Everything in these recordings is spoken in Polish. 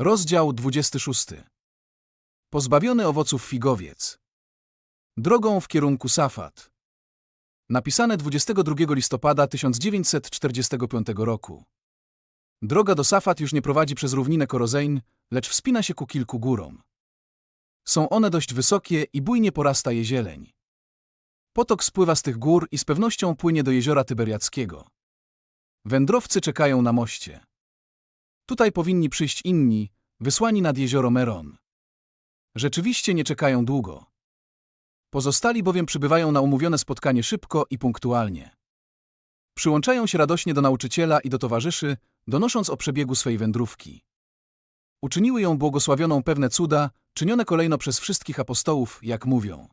Rozdział 26. Pozbawiony owoców figowiec. Drogą w kierunku Safat. Napisane 22 listopada 1945 roku. Droga do Safat już nie prowadzi przez równinę Korozein, lecz wspina się ku kilku górom. Są one dość wysokie i bujnie porasta je zieleń. Potok spływa z tych gór i z pewnością płynie do jeziora Tyberiackiego. Wędrowcy czekają na moście. Tutaj powinni przyjść inni, wysłani nad jezioro Meron. Rzeczywiście nie czekają długo. Pozostali bowiem przybywają na umówione spotkanie szybko i punktualnie. Przyłączają się radośnie do nauczyciela i do towarzyszy, donosząc o przebiegu swej wędrówki. Uczyniły ją błogosławioną pewne cuda, czynione kolejno przez wszystkich apostołów, jak mówią.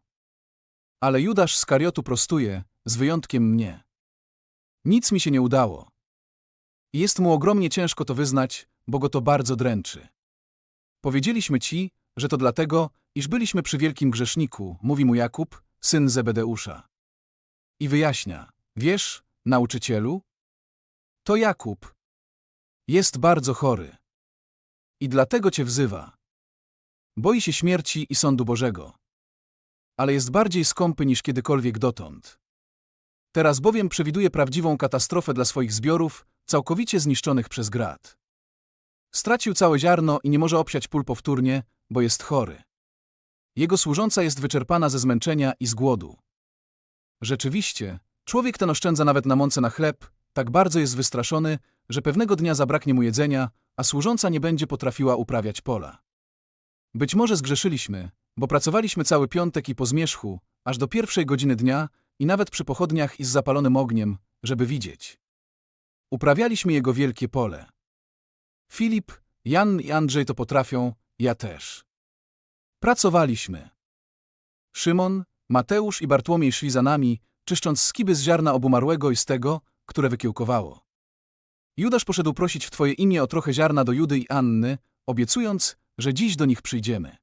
Ale Judasz z Kariotu prostuje, z wyjątkiem mnie. Nic mi się nie udało. I jest mu ogromnie ciężko to wyznać, bo go to bardzo dręczy. Powiedzieliśmy ci, że to dlatego, iż byliśmy przy wielkim grzeszniku, mówi mu Jakub, syn Zebedeusza. I wyjaśnia, wiesz, nauczycielu? To Jakub. Jest bardzo chory. I dlatego cię wzywa. Boi się śmierci i sądu Bożego. Ale jest bardziej skąpy niż kiedykolwiek dotąd. Teraz bowiem przewiduje prawdziwą katastrofę dla swoich zbiorów, całkowicie zniszczonych przez grad. Stracił całe ziarno i nie może obsiać pól powtórnie, bo jest chory. Jego służąca jest wyczerpana ze zmęczenia i z głodu. Rzeczywiście, człowiek ten oszczędza nawet na mące na chleb, tak bardzo jest wystraszony, że pewnego dnia zabraknie mu jedzenia, a służąca nie będzie potrafiła uprawiać pola. Być może zgrzeszyliśmy, bo pracowaliśmy cały piątek i po zmierzchu, aż do pierwszej godziny dnia i nawet przy pochodniach i z zapalonym ogniem, żeby widzieć. Uprawialiśmy jego wielkie pole. Filip, Jan i Andrzej to potrafią, ja też. Pracowaliśmy. Szymon, Mateusz i Bartłomiej szli za nami, czyszcząc skiby z ziarna obumarłego i z tego, które wykiełkowało. Judasz poszedł prosić w Twoje imię o trochę ziarna do Judy i Anny, obiecując, że dziś do nich przyjdziemy.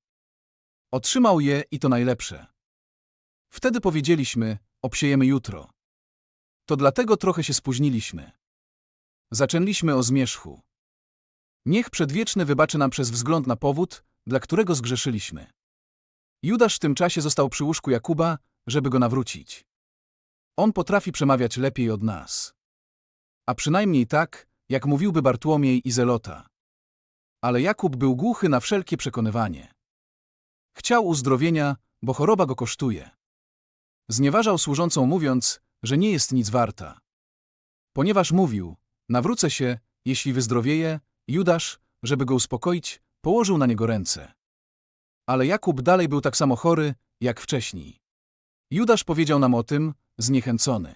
Otrzymał je i to najlepsze. Wtedy powiedzieliśmy, obsiejemy jutro. To dlatego trochę się spóźniliśmy. Zaczęliśmy o zmierzchu. Niech przedwieczny wybaczy nam przez wzgląd na powód, dla którego zgrzeszyliśmy. Judasz w tym czasie został przy łóżku Jakuba, żeby go nawrócić. On potrafi przemawiać lepiej od nas. A przynajmniej tak, jak mówiłby Bartłomiej i Zelota. Ale Jakub był głuchy na wszelkie przekonywanie. Chciał uzdrowienia, bo choroba go kosztuje. Znieważał służącą mówiąc, że nie jest nic warta. Ponieważ mówił, nawrócę się, jeśli wyzdrowieje, Judasz, żeby go uspokoić, położył na niego ręce. Ale Jakub dalej był tak samo chory, jak wcześniej. Judasz powiedział nam o tym, zniechęcony.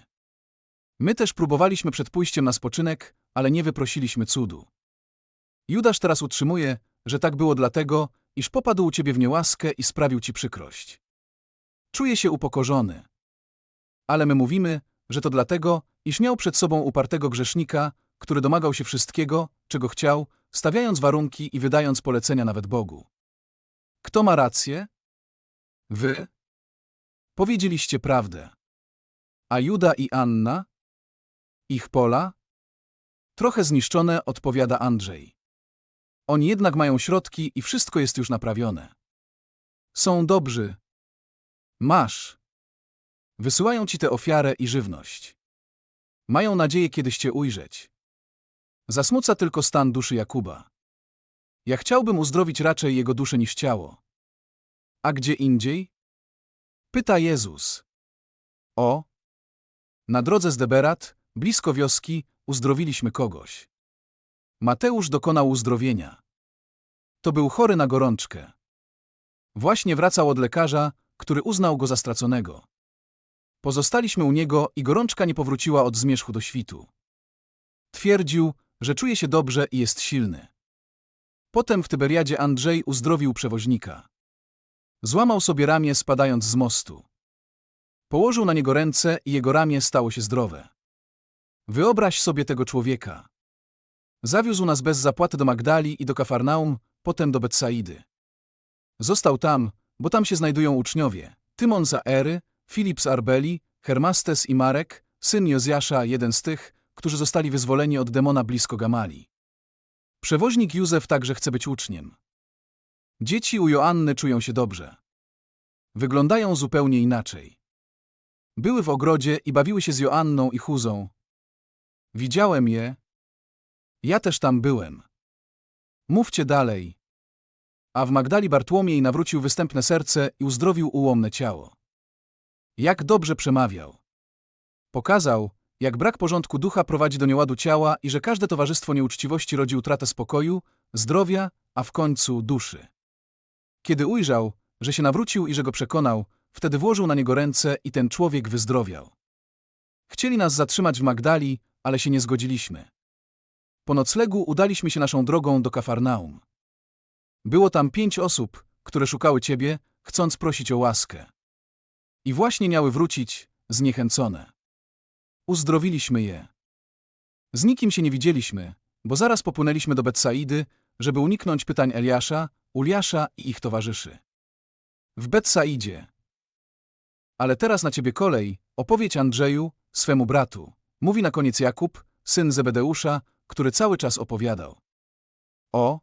My też próbowaliśmy przed pójściem na spoczynek, ale nie wyprosiliśmy cudu. Judasz teraz utrzymuje, że tak było dlatego, iż popadł u ciebie w niełaskę i sprawił ci przykrość. Czuje się upokorzony. Ale my mówimy, że to dlatego, iż miał przed sobą upartego grzesznika, który domagał się wszystkiego, czego chciał, stawiając warunki i wydając polecenia nawet Bogu. Kto ma rację? Wy? Powiedzieliście prawdę. A Juda i Anna? Ich pola? Trochę zniszczone, odpowiada Andrzej. Oni jednak mają środki i wszystko jest już naprawione. Są dobrzy. Masz. Wysyłają ci tę ofiarę i żywność. Mają nadzieję kiedyś cię ujrzeć. Zasmuca tylko stan duszy Jakuba. Ja chciałbym uzdrowić raczej jego duszę niż ciało. A gdzie indziej? Pyta Jezus. O! Na drodze z Deberat, blisko wioski, uzdrowiliśmy kogoś. Mateusz dokonał uzdrowienia. To był chory na gorączkę. Właśnie wracał od lekarza, który uznał go za straconego. Pozostaliśmy u niego i gorączka nie powróciła od zmierzchu do świtu. Twierdził, że czuje się dobrze i jest silny. Potem w Tyberiadzie Andrzej uzdrowił przewoźnika. Złamał sobie ramię spadając z mostu. Położył na niego ręce i jego ramię stało się zdrowe. Wyobraź sobie tego człowieka. Zawiózł nas bez zapłaty do Magdali i do Kafarnaum, potem do Betsaidy. Został tam, bo tam się znajdują uczniowie. Tymon z Aery, Filip z Arbeli, Hermastes i Marek, syn Jozjasza, jeden z tych, którzy zostali wyzwoleni od demona blisko Gamali. Przewoźnik Józef także chce być uczniem. Dzieci u Joanny czują się dobrze. Wyglądają zupełnie inaczej. Były w ogrodzie i bawiły się z Joanną i Chuzą. Widziałem je. Ja też tam byłem. Mówcie dalej. A w Magdali Bartłomiej nawrócił występne serce i uzdrowił ułomne ciało. Jak dobrze przemawiał. Pokazał, jak brak porządku ducha prowadzi do nieładu ciała i że każde towarzystwo nieuczciwości rodzi utratę spokoju, zdrowia, a w końcu duszy. Kiedy ujrzał, że się nawrócił i że go przekonał, wtedy włożył na niego ręce i ten człowiek wyzdrowiał. Chcieli nas zatrzymać w Magdali, ale się nie zgodziliśmy. Po noclegu udaliśmy się naszą drogą do Kafarnaum. Było tam pięć osób, które szukały Ciebie, chcąc prosić o łaskę. I właśnie miały wrócić, zniechęcone. Uzdrowiliśmy je. Z nikim się nie widzieliśmy, bo zaraz popłynęliśmy do Betsaidy, żeby uniknąć pytań Eliasza, Uliasza i ich towarzyszy. W Betsaidzie. Ale teraz na ciebie kolej, opowiedź Andrzeju, swemu bratu. Mówi na koniec Jakub, syn Zebedeusza, który cały czas opowiadał. O,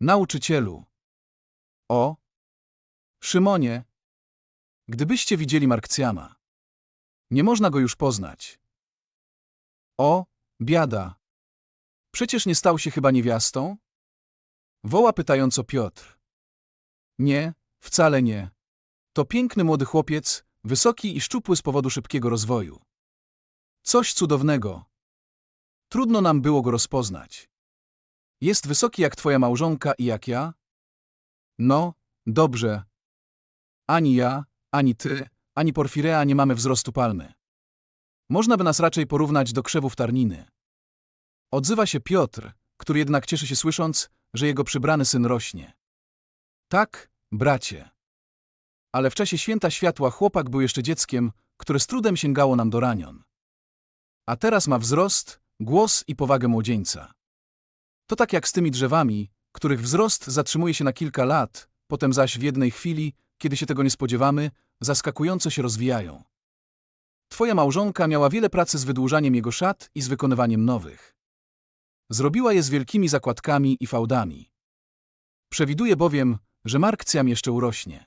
nauczycielu. O, Szymonie. Gdybyście widzieli Markcjana. Nie można go już poznać. O, biada. Przecież nie stał się chyba niewiastą? Woła pytająco Piotr. Nie, wcale nie. To piękny młody chłopiec, wysoki i szczupły z powodu szybkiego rozwoju. Coś cudownego. Trudno nam było go rozpoznać. Jest wysoki jak twoja małżonka i jak ja? No, dobrze. Ani ja, ani ty, ani Porfirea nie mamy wzrostu palmy. Można by nas raczej porównać do krzewów tarniny. Odzywa się Piotr, który jednak cieszy się słysząc, że jego przybrany syn rośnie. Tak, bracie. Ale w czasie święta światła chłopak był jeszcze dzieckiem, które z trudem sięgało nam do ranion. A teraz ma wzrost, głos i powagę młodzieńca. To tak jak z tymi drzewami, których wzrost zatrzymuje się na kilka lat, potem zaś w jednej chwili, kiedy się tego nie spodziewamy, zaskakująco się rozwijają. Twoja małżonka miała wiele pracy z wydłużaniem jego szat i z wykonywaniem nowych. Zrobiła je z wielkimi zakładkami i fałdami. Przewiduje bowiem, że Markcjam jeszcze urośnie.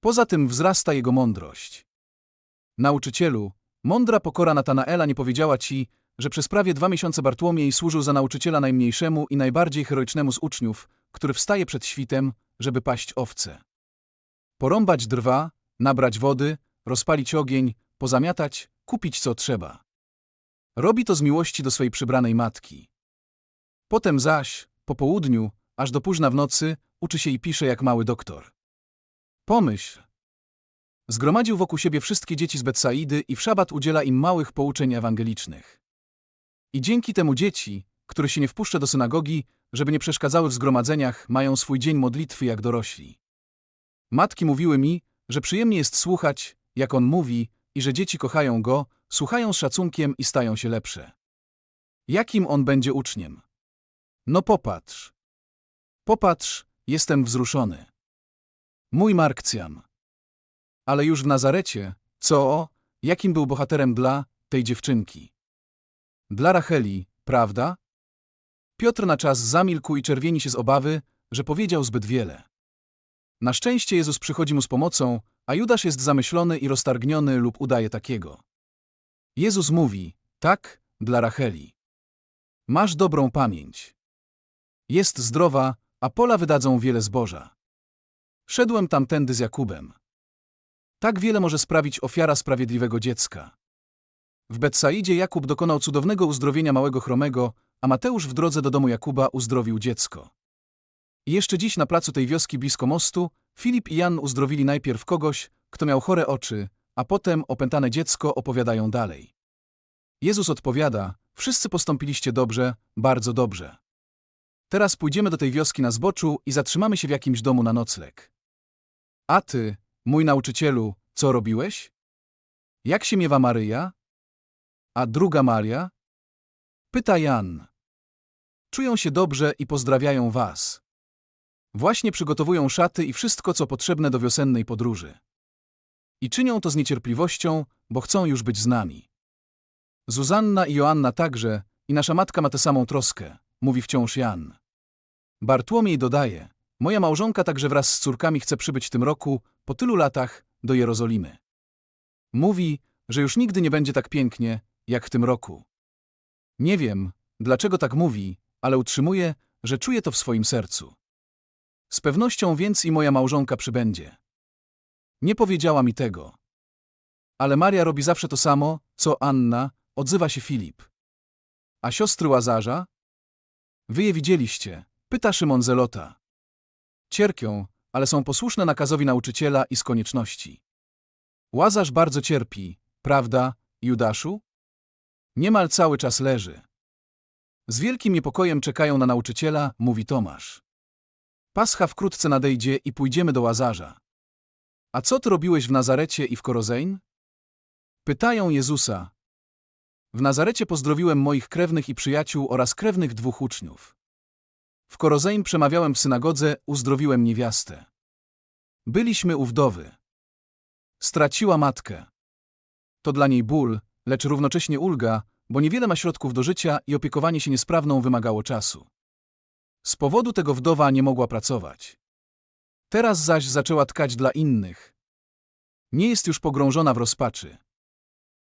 Poza tym wzrasta jego mądrość. Nauczycielu, mądra pokora Natanaela nie powiedziała ci, że przez prawie dwa miesiące Bartłomiej służył za nauczyciela najmniejszemu i najbardziej heroicznemu z uczniów, który wstaje przed świtem, żeby paść owce. Porąbać drwa, nabrać wody, rozpalić ogień, pozamiatać, kupić co trzeba. Robi to z miłości do swej przybranej matki. Potem zaś, po południu, aż do późna w nocy, uczy się i pisze jak mały doktor. Pomyśl. Zgromadził wokół siebie wszystkie dzieci z Betsaidy i w szabat udziela im małych pouczeń ewangelicznych. I dzięki temu dzieci, które się nie wpuszcza do synagogi, żeby nie przeszkadzały w zgromadzeniach, mają swój dzień modlitwy jak dorośli. Matki mówiły mi, że przyjemnie jest słuchać, jak on mówi, i że dzieci kochają go, słuchają z szacunkiem i stają się lepsze. Jakim on będzie uczniem? No popatrz. Popatrz, jestem wzruszony. Mój Markcjan. Ale już w Nazarecie, co o, jakim był bohaterem dla tej dziewczynki. Dla Racheli, prawda? Piotr na czas zamilkł i czerwieni się z obawy, że powiedział zbyt wiele. Na szczęście Jezus przychodzi mu z pomocą, a Judasz jest zamyślony i roztargniony lub udaje takiego. Jezus mówi, tak, dla Racheli. Masz dobrą pamięć. Jest zdrowa, a pola wydadzą wiele zboża. Szedłem tamtędy z Jakubem. Tak wiele może sprawić ofiara sprawiedliwego dziecka. W Betsaidzie Jakub dokonał cudownego uzdrowienia małego chromego, a Mateusz w drodze do domu Jakuba uzdrowił dziecko. Jeszcze dziś na placu tej wioski blisko mostu Filip i Jan uzdrowili najpierw kogoś, kto miał chore oczy, a potem opętane dziecko opowiadają dalej. Jezus odpowiada, wszyscy postąpiliście dobrze, bardzo dobrze. Teraz pójdziemy do tej wioski na zboczu i zatrzymamy się w jakimś domu na nocleg. A ty, mój nauczycielu, co robiłeś? Jak się miewa Maryja? A druga Maria? Pyta Jan. Czują się dobrze i pozdrawiają was. Właśnie przygotowują szaty i wszystko, co potrzebne do wiosennej podróży. I czynią to z niecierpliwością, bo chcą już być z nami. Zuzanna i Joanna także, i nasza matka ma tę samą troskę. mówi wciąż Jan. Bartłomiej dodaje, moja małżonka także wraz z córkami chce przybyć w tym roku, po tylu latach, do Jerozolimy. Mówi, że już nigdy nie będzie tak pięknie, jak w tym roku. Nie wiem, dlaczego tak mówi, ale utrzymuje, że czuje to w swoim sercu. Z pewnością więc i moja małżonka przybędzie. Nie powiedziała mi tego. Ale Maria robi zawsze to samo, co Anna, odzywa się Filip. A siostry Łazarza? Wy je widzieliście, pyta Szymon Zelota. Cierpią, ale są posłuszne nakazowi nauczyciela i z konieczności. Łazarz bardzo cierpi, prawda, Judaszu? Niemal cały czas leży. Z wielkim niepokojem czekają na nauczyciela, mówi Tomasz. Pascha wkrótce nadejdzie i pójdziemy do Łazarza. A co ty robiłeś w Nazarecie i w Korozein? Pytają Jezusa. W Nazarecie pozdrowiłem moich krewnych i przyjaciół oraz krewnych dwóch uczniów. W Korozein przemawiałem w synagodze, uzdrowiłem niewiastę. Byliśmy u wdowy. Straciła matkę. To dla niej ból, lecz równocześnie ulga, bo niewiele ma środków do życia i opiekowanie się niesprawną wymagało czasu. Z powodu tego wdowa nie mogła pracować. Teraz zaś zaczęła tkać dla innych. Nie jest już pogrążona w rozpaczy.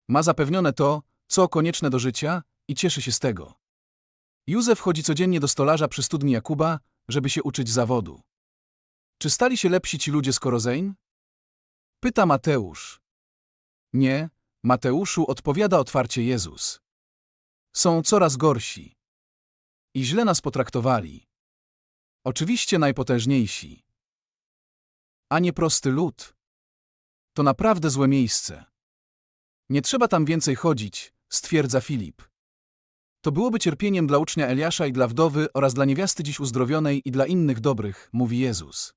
Ma zapewnione to, co konieczne do życia i cieszy się z tego. Józef chodzi codziennie do stolarza przy studni Jakuba, żeby się uczyć zawodu. Czy stali się lepsi ci ludzie z Korozein? Pyta Mateusz. Nie, Mateuszu odpowiada otwarcie Jezus. Są coraz gorsi. I źle nas potraktowali. Oczywiście najpotężniejsi. A nie prosty lud. To naprawdę złe miejsce. Nie trzeba tam więcej chodzić, stwierdza Filip. To byłoby cierpieniem dla ucznia Eliasza i dla wdowy oraz dla niewiasty dziś uzdrowionej i dla innych dobrych, mówi Jezus.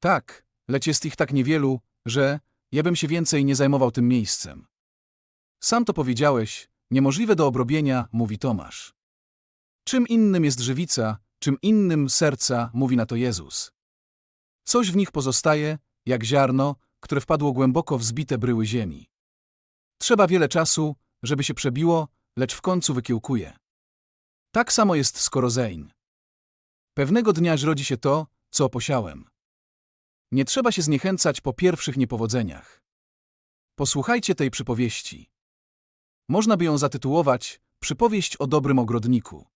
Tak, lecz jest ich tak niewielu, że ja bym się więcej nie zajmował tym miejscem. Sam to powiedziałeś, niemożliwe do obrobienia, mówi Tomasz. Czym innym jest żywica, czym innym serca, mówi na to Jezus. Coś w nich pozostaje, jak ziarno, które wpadło głęboko w zbite bryły ziemi. Trzeba wiele czasu, żeby się przebiło, lecz w końcu wykiełkuje. Tak samo jest z Korozein. Pewnego dnia rodzi się to, co posiałem. Nie trzeba się zniechęcać po pierwszych niepowodzeniach. Posłuchajcie tej przypowieści. Można by ją zatytułować Przypowieść o dobrym ogrodniku.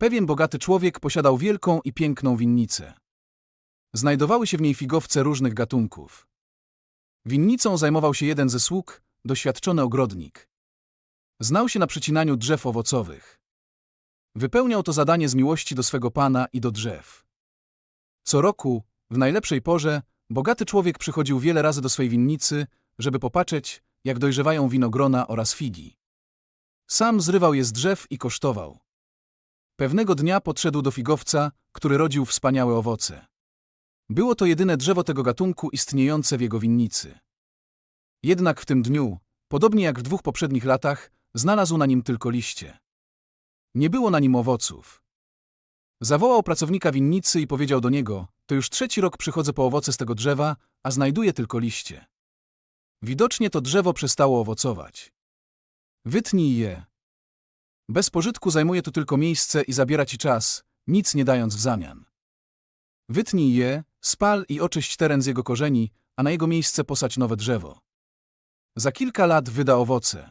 Pewien bogaty człowiek posiadał wielką i piękną winnicę. Znajdowały się w niej figowce różnych gatunków. Winnicą zajmował się jeden ze sług, doświadczony ogrodnik. Znał się na przycinaniu drzew owocowych. Wypełniał to zadanie z miłości do swego pana i do drzew. Co roku, w najlepszej porze, bogaty człowiek przychodził wiele razy do swej winnicy, żeby popatrzeć, jak dojrzewają winogrona oraz figi. Sam zrywał je z drzew i kosztował. Pewnego dnia podszedł do figowca, który rodził wspaniałe owoce. Było to jedyne drzewo tego gatunku istniejące w jego winnicy. Jednak w tym dniu, podobnie jak w dwóch poprzednich latach, znalazł na nim tylko liście. Nie było na nim owoców. Zawołał pracownika winnicy i powiedział do niego: To już trzeci rok przychodzę po owoce z tego drzewa, a znajduję tylko liście. Widocznie to drzewo przestało owocować. Wytnij je. Bez pożytku zajmuje tu tylko miejsce i zabiera ci czas, nic nie dając w zamian. Wytnij je, spal i oczyść teren z jego korzeni, a na jego miejsce posadź nowe drzewo. Za kilka lat wyda owoce.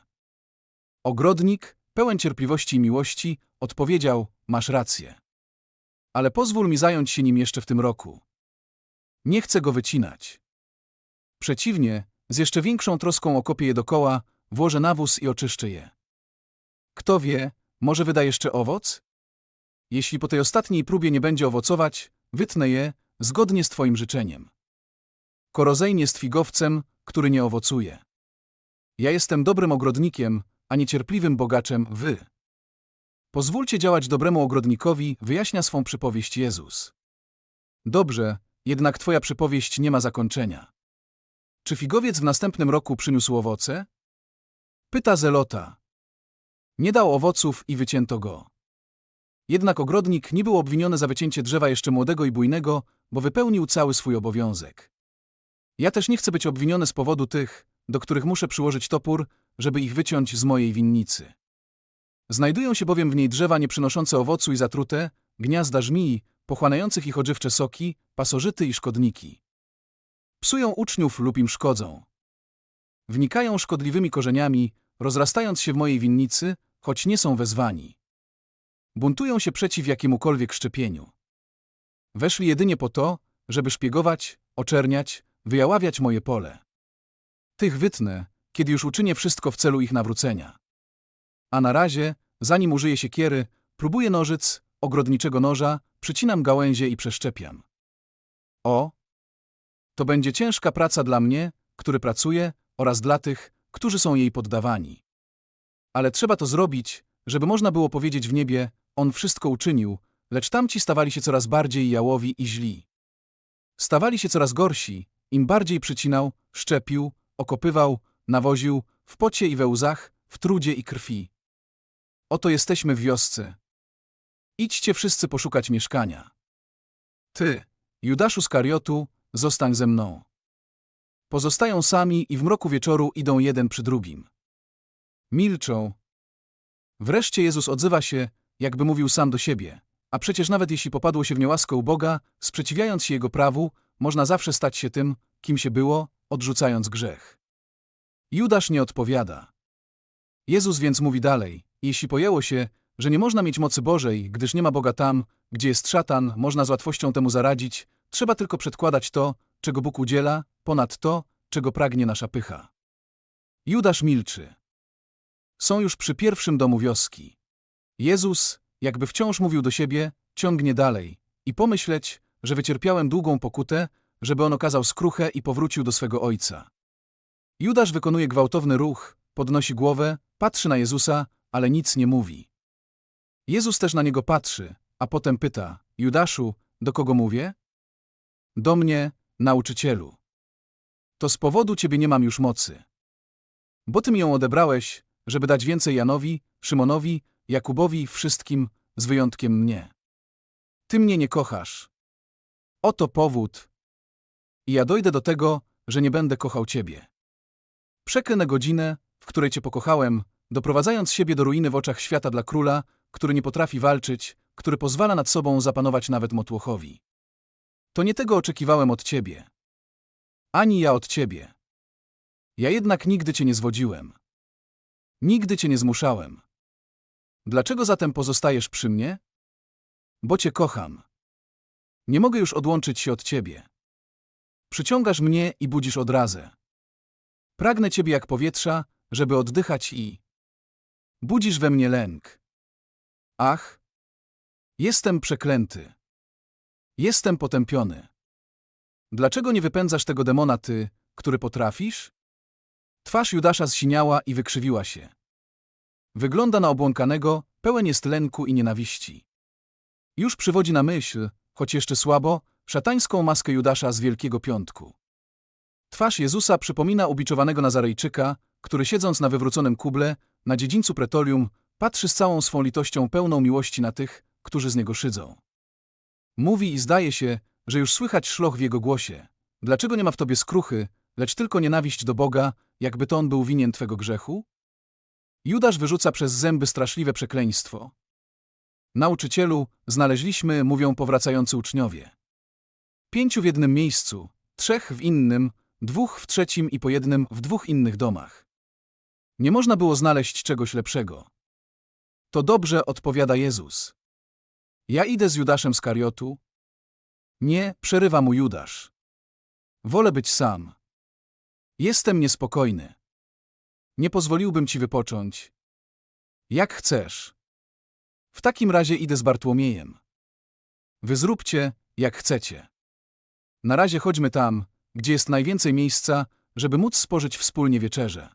Ogrodnik, pełen cierpliwości i miłości, odpowiedział: Masz rację. Ale pozwól mi zająć się nim jeszcze w tym roku. Nie chcę go wycinać. Przeciwnie, z jeszcze większą troską okopię je dokoła, włożę nawóz i oczyszczę je. Kto wie, może wyda jeszcze owoc? Jeśli po tej ostatniej próbie nie będzie owocować, wytnę je, zgodnie z Twoim życzeniem. Korozejn jest figowcem, który nie owocuje. Ja jestem dobrym ogrodnikiem, a niecierpliwym bogaczem wy. Pozwólcie działać dobremu ogrodnikowi, wyjaśnia swą przypowieść Jezus. Dobrze, jednak twoja przypowieść nie ma zakończenia. Czy figowiec w następnym roku przyniósł owoce? Pyta Zelota. Nie dał owoców i wycięto go. Jednak ogrodnik nie był obwiniony za wycięcie drzewa jeszcze młodego i bujnego, bo wypełnił cały swój obowiązek. Ja też nie chcę być obwiniony z powodu tych, do których muszę przyłożyć topór, żeby ich wyciąć z mojej winnicy. Znajdują się bowiem w niej drzewa nieprzynoszące owocu i zatrute, gniazda żmii, pochłaniających ich odżywcze soki, pasożyty i szkodniki. Psują uczniów lub im szkodzą. Wnikają szkodliwymi korzeniami, rozrastając się w mojej winnicy, choć nie są wezwani. Buntują się przeciw jakiemukolwiek szczepieniu. Weszli jedynie po to, żeby szpiegować, oczerniać, wyjaławiać moje pole. Tych wytnę, kiedy już uczynię wszystko w celu ich nawrócenia. A na razie, zanim użyję siekiery, próbuję nożyc, ogrodniczego noża, przycinam gałęzie i przeszczepiam. O! To będzie ciężka praca dla mnie, który pracuje, oraz dla tych, którzy są jej poddawani. Ale trzeba to zrobić, żeby można było powiedzieć w niebie, on wszystko uczynił, lecz tamci stawali się coraz bardziej jałowi i źli. Stawali się coraz gorsi, im bardziej przycinał, szczepił, okopywał, nawoził, w pocie i we łzach, w trudzie i krwi. Oto jesteśmy w wiosce. Idźcie wszyscy poszukać mieszkania. Ty, Judaszu z Kariotu, zostań ze mną. Pozostają sami i w mroku wieczoru idą jeden przy drugim. Milczą. Wreszcie Jezus odzywa się, jakby mówił sam do siebie. A przecież nawet jeśli popadło się w niełaskę u Boga, sprzeciwiając się Jego prawu, można zawsze stać się tym, kim się było, odrzucając grzech. Judasz nie odpowiada. Jezus więc mówi dalej, jeśli pojęło się, że nie można mieć mocy Bożej, gdyż nie ma Boga tam, gdzie jest szatan, można z łatwością temu zaradzić, trzeba tylko przedkładać to, czego Bóg udziela, ponad to, czego pragnie nasza pycha. Judasz milczy. Są już przy pierwszym domu wioski. Jezus, jakby wciąż mówił do siebie, ciągnie dalej i pomyśleć, że wycierpiałem długą pokutę, żeby on okazał skruchę i powrócił do swego ojca. Judasz wykonuje gwałtowny ruch, podnosi głowę, patrzy na Jezusa, ale nic nie mówi. Jezus też na niego patrzy, a potem pyta: Judaszu, do kogo mówię? Do mnie, nauczycielu. To z powodu ciebie nie mam już mocy. Bo ty mi ją odebrałeś, żeby dać więcej Janowi, Szymonowi, Jakubowi, wszystkim, z wyjątkiem mnie. Ty mnie nie kochasz. Oto powód. I ja dojdę do tego, że nie będę kochał ciebie. Przeklęnę godzinę, w której cię pokochałem, doprowadzając siebie do ruiny w oczach świata dla króla, który nie potrafi walczyć, który pozwala nad sobą zapanować nawet motłochowi. To nie tego oczekiwałem od ciebie. Ani ja od ciebie. Ja jednak nigdy cię nie zwodziłem. Nigdy cię nie zmuszałem. Dlaczego zatem pozostajesz przy mnie? Bo cię kocham. Nie mogę już odłączyć się od ciebie. Przyciągasz mnie i budzisz odrazę. Pragnę ciebie jak powietrza, żeby oddychać i... Budzisz we mnie lęk. Ach, jestem przeklęty. Jestem potępiony. Dlaczego nie wypędzasz tego demona ty, który potrafisz? Twarz Judasza zsiniała i wykrzywiła się. Wygląda na obłąkanego, pełen jest lęku i nienawiści. Już przywodzi na myśl, choć jeszcze słabo, szatańską maskę Judasza z Wielkiego Piątku. Twarz Jezusa przypomina ubiczowanego Nazarejczyka, który siedząc na wywróconym kuble, na dziedzińcu pretorium, patrzy z całą swą litością pełną miłości na tych, którzy z niego szydzą. Mówi i zdaje się, że już słychać szloch w jego głosie. Dlaczego nie ma w tobie skruchy, lecz tylko nienawiść do Boga, jakby to on był winien twego grzechu? Judasz wyrzuca przez zęby straszliwe przekleństwo. Nauczycielu, znaleźliśmy, mówią powracający uczniowie. Pięciu w jednym miejscu, trzech w innym, dwóch w trzecim i po jednym w dwóch innych domach. Nie można było znaleźć czegoś lepszego. To dobrze, odpowiada Jezus. Ja idę z Judaszem z Kariotu. Nie, przerywa mu Judasz. Wolę być sam. Jestem niespokojny. Nie pozwoliłbym ci wypocząć. Jak chcesz. W takim razie idę z Bartłomiejem. Wy zróbcie, jak chcecie. Na razie chodźmy tam, gdzie jest najwięcej miejsca, żeby móc spożyć wspólnie wieczerze.